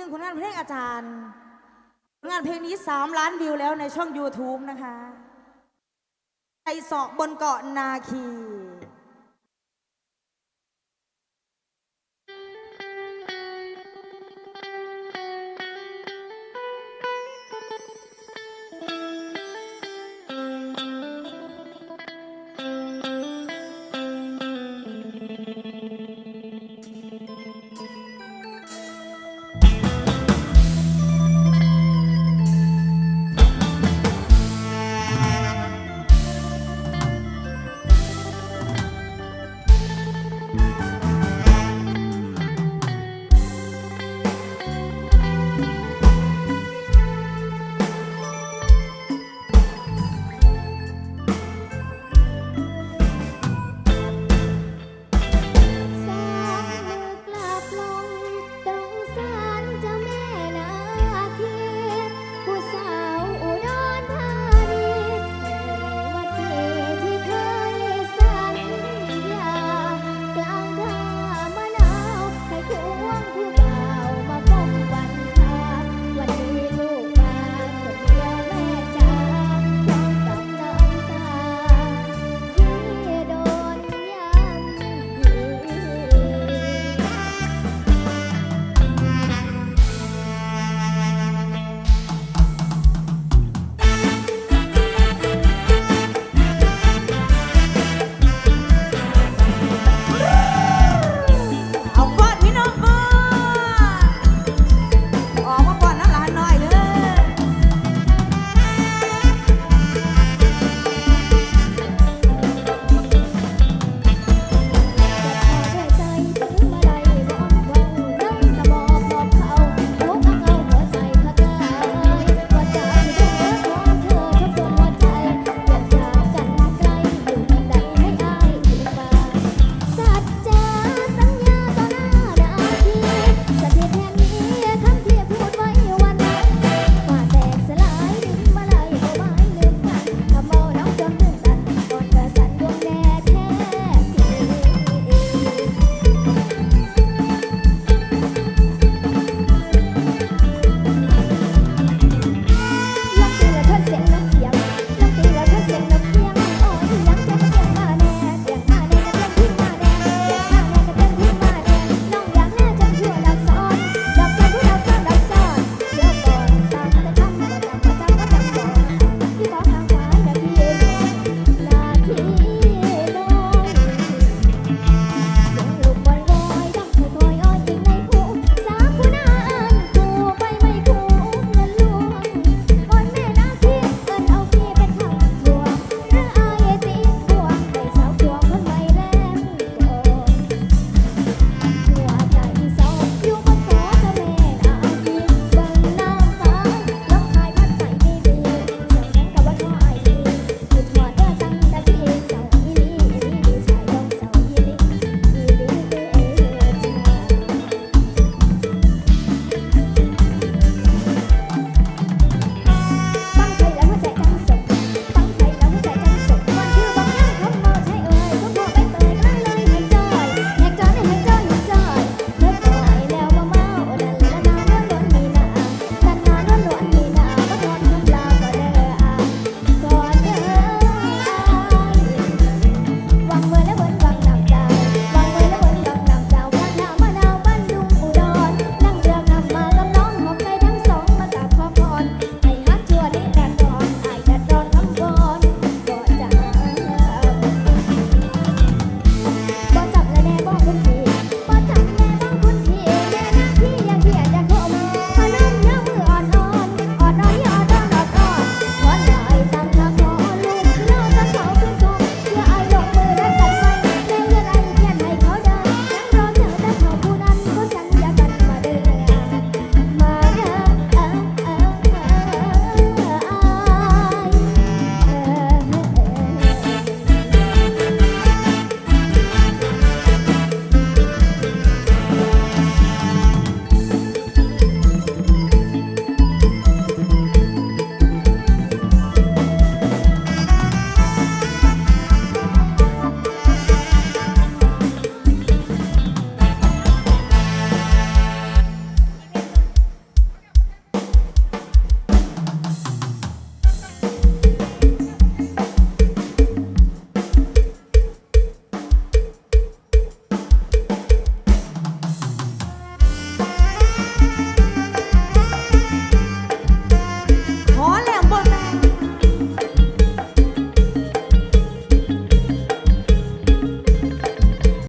หนึ่งผลงานเพลงอาจารย์ผลงานเพลงนี้ 3 ล้านวิวแล้วในช่อง YouTube นะคะไอเสาะบนเกาะนาคี